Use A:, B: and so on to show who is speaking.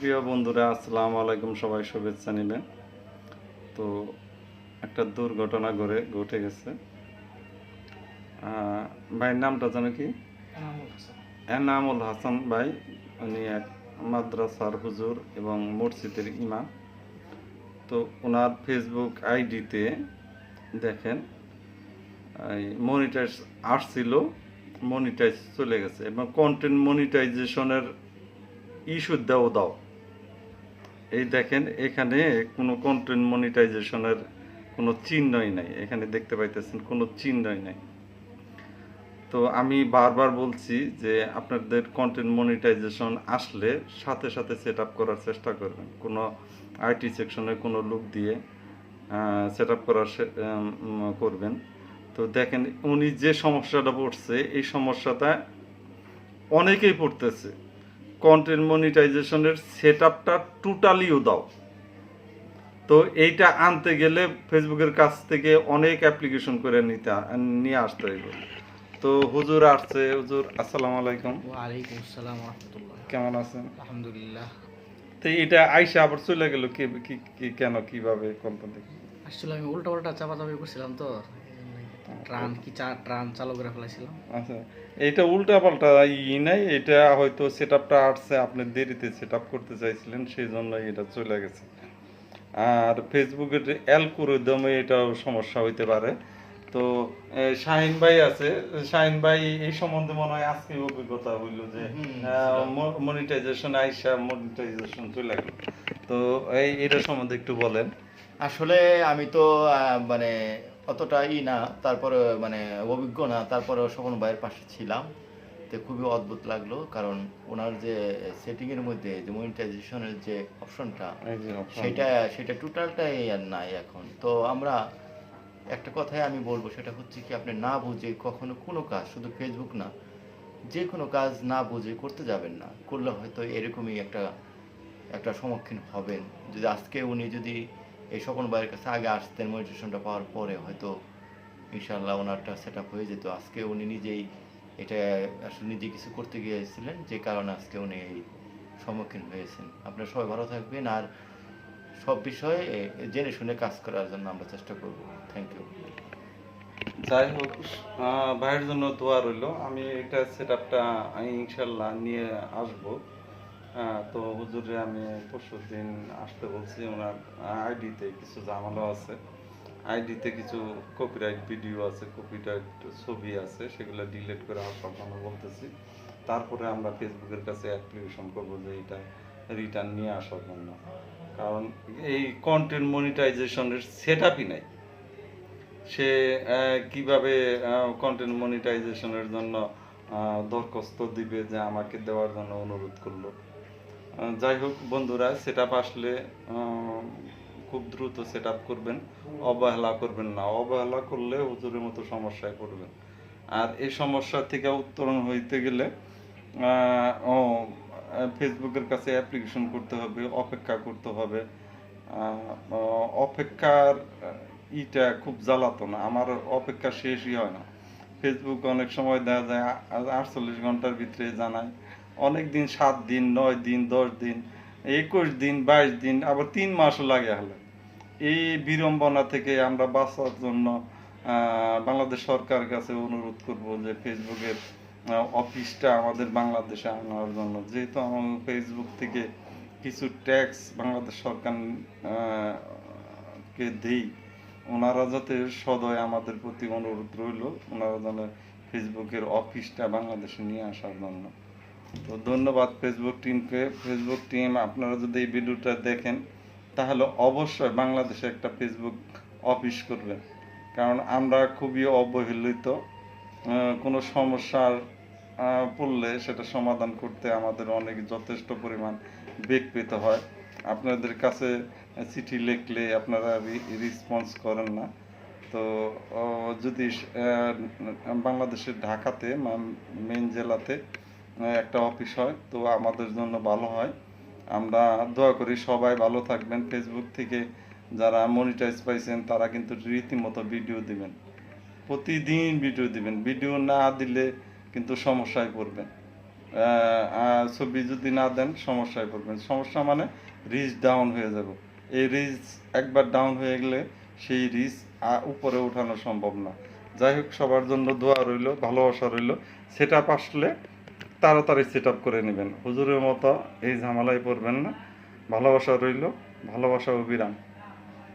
A: প্রিয় বন্ধুরা আসসালামু আলাইকুম। সবাই শুভেচ্ছা নেবেন। তো একটা দুর্ঘটনা ঘরে ঘটে গেছে। ভাইয়ের নামটা জানো কি?
B: এনামুল হাসান।
A: হাসান ভাই উনি এক মাদ্রাসার হুজুর এবং মসজিদের ইমাম। তো ওনার ফেসবুক আইডিতে দেখেন এই মনিটাইজ আসছিল মনিটাইজ চলে গেছে এবং কন্টেন্ট মনিটাইজেশনের ইস্যু দাও দাও। এই দেখেন, এখানে কোনো কন্টেন্ট মনিটাইজেশনের কোনো চিহ্নই নাই। এখানে দেখতে পাইতেছেন কোনো চিহ্নই নাই। তো আমি বারবার বলছি যে আপনাদের কন্টেন্ট মনিটাইজেশন আসলে সাথে সাথে সেট করার চেষ্টা করবেন। কোনো আইটি সেকশনে কোনো লুক দিয়ে সেট করার করবেন। তো দেখেন, উনি যে সমস্যাটা পড়ছে, এই সমস্যাটা অনেকেই পড়তেছে। কন্টেন্ট মনিটাইজেশনের সেট আপটা টোটালিও দাও। তো এইটা আনতে গেলে ফেসবুকের কাছ থেকে অনেক অ্যাপ্লিকেশন করে নিতে নিয়ে আসতে হইব। তো হুজুর আসছে। হুজুর আসসালামু আলাইকুম।
B: ওয়ালাইকুম আসসালাম রহমতুল্লাহ
A: কেমন আছেন?
B: আলহামদুলিল্লাহ।
A: তো এটা আইসা আবার চলে গেল কি কেন কীভাবে কোম্পানি
B: আসলে আমি উল্টা উল্টা চাপা চাপি করছিলাম তো। কি চালু করে ফেলাইছিলাম
A: আচ্ছা এটা উল্টা পাল্টা ই নাই এটা হয়তো সেট আপটা আসছে আপনি দেরিতে সেট আপ করতে চাইছিলেন সেই জন্য এটা চলে গেছে। আর ফেসবুকের সমস্যা হইতে পারে। তো শাহিন ভাই আছে শাহিন ভাই এই সম্বন্ধে মনে হয় আজকে অভিজ্ঞতা হইল যে মনিটাইজেশন আইসা মনিটাইজেশন চলে গেল। তো এই এটা সম্বন্ধে একটু বলেন।
C: আসলে আমি তো মানে অতটা ই না তারপরে মানে অভিজ্ঞ না তারপরে স্বপন ভাইয়ের পাশে ছিলাম। তো খুবই অদ্ভুত লাগল কারণ ওনার যে সেটিং এর মধ্যে যে মনিটাইজেশনের যে অপশনটা। সেটা সেটা টোটালটাই আর নাই এখন। তো আমরা একটা কথাই আমি বলব সেটা হচ্ছে কি আপনি না বুঝে কখনো কোনো কাজ শুধু ফেসবুক না যে কোনো কাজ না বুঝে করতে যাবেন না। করলে হয়তো এরকমই একটা একটা সম্মুখীন হবেন। যদি আজকে উনি যদি এই স্বপন ভাইয়ের কাছে আগে আসতেন, মনিটেশনটা পাওয়ার পরে হয়তো ইনশাল্লাহ ওনারটা সেট আপ হয়ে যেত। আজকে উনি নিজেই এটা আসলে নিজে কিছু করতে গিয়েছিলেন, যে কারণে আজকে উনি এই সম্মুখীন হয়েছেন। আপনারা সবাই ভালো থাকবেন আর সব বিষয়ে জেনে শুনে কাজ করার জন্য আমরা চেষ্টা করব। থ্যাংক ইউ
A: যাই হোক ভাইয়ের জন্য দোয়া রইল। আমি এটা সেট আপটা ইনশাল্লাহ নিয়ে আসব। তো হুজুরে আমি পরশু দিন আসতে বলছি, ওনার আইডিতে কিছু ঝামেলা আছে। আইডিতে কিছু কপিরাইট ভিডিও আছে কপিরাইট ছবি আছে, সেগুলো ডিলিট করে আসার জন্য বলতেছি। তারপরে আমরা ফেসবুকের কাছে অ্যাপ্লিকেশন করব যে এটা রিটার্ন নিয়ে আসার জন্য। কারণ এই কন্টেন্ট মনিটাইজেশনের সেট আপই নাই। সে কীভাবে কন্টেন্ট মনিটাইজেশনের জন্য দরখাস্ত দিবে যে আমাকে দেওয়ার জন্য অনুরোধ করল? যাই হোক বন্ধুরা সেট আসলে খুব দ্রুত সেট করবেন। অবহেলা করবেন না। অবহেলা করলে হুজুরের মতো সমস্যায় পড়বেন। আর এই সমস্যা থেকে উত্তরণ হইতে গেলে ফেসবুকের কাছে অ্যাপ্লিকেশন করতে হবে, অপেক্ষা করতে হবে। অপেক্ষার ইটা খুব জ্বালাতন। আমার অপেক্ষা শেষই হয় না। ফেসবুক অনেক সময় দেখা যায় আটচল্লিশ ঘণ্টার ভিতরে জানায়। অনেক দিন, সাত দিন, নয় দিন, দশ দিন, একুশ দিন, বাইশ দিন, আবার তিন মাসও লাগে হলে। এই বিড়ম্বনা থেকে আমরা বাঁচার জন্য বাংলাদেশ সরকার কাছে অনুরোধ করব যে ফেসবুকের অফিসটা আমাদের বাংলাদেশে আনার জন্য। যেহেতু আমার ফেসবুক থেকে কিছু ট্যাক্স বাংলাদেশ সরকার কে দেই, ওনারা যাতে সদয় আমাদের প্রতি অনুরোধ রইল, ওনারা যেন ফেসবুকের অফিসটা বাংলাদেশে নিয়ে আসার জন্য। তো ধন্যবাদ ফেসবুক টিমকে ফেসবুক টিম আপনারা যদি এই ভিডিওটা দেখেন, তাহলে অবশ্যই বাংলাদেশে একটা ফেসবুক অফিস করবেন। কারণ আমরা খুবই অবহেলিত কোনো সমস্যার পড়লে সেটা সমাধান করতে আমাদের অনেক যথেষ্ট পরিমাণ বেগ পেতে হয়। আপনাদের কাছে চিঠি লিখলে আপনারা রেসপন্স করেন না। তো যদি বাংলাদেশের ঢাকাতে মেন জেলাতে একটা অফিস হয়, তো আমাদের জন্য ভালো হয়। আমরা দোয়া করি সবাই ভালো থাকবেন। ফেসবুক থেকে যারা মনিটাইজ পাইছেন, তারা কিন্তু রীতিমতো ভিডিও দিবেন। প্রতিদিন ভিডিও দিবেন। ভিডিও না দিলে কিন্তু সমস্যায় পড়বেন। ছবি যদি না দেন, সমস্যায় পড়বেন। সমস্যা মানে রিচ ডাউন হয়ে যাব। এই রিচ একবার ডাউন হয়ে গেলে সেই রিচ উপরে ওঠানো সম্ভব না। যাই হোক, সবার জন্য দোয়া রইল, ভালোবাসা রইল। সেটা আসলে তাড়াতাড়ি সেট আপ করে নেবেন। হুজুরের মতো এই ঝামেলায় পড়বেন না। ভালোবাসা রইল, ভালোবাসা অবিরাম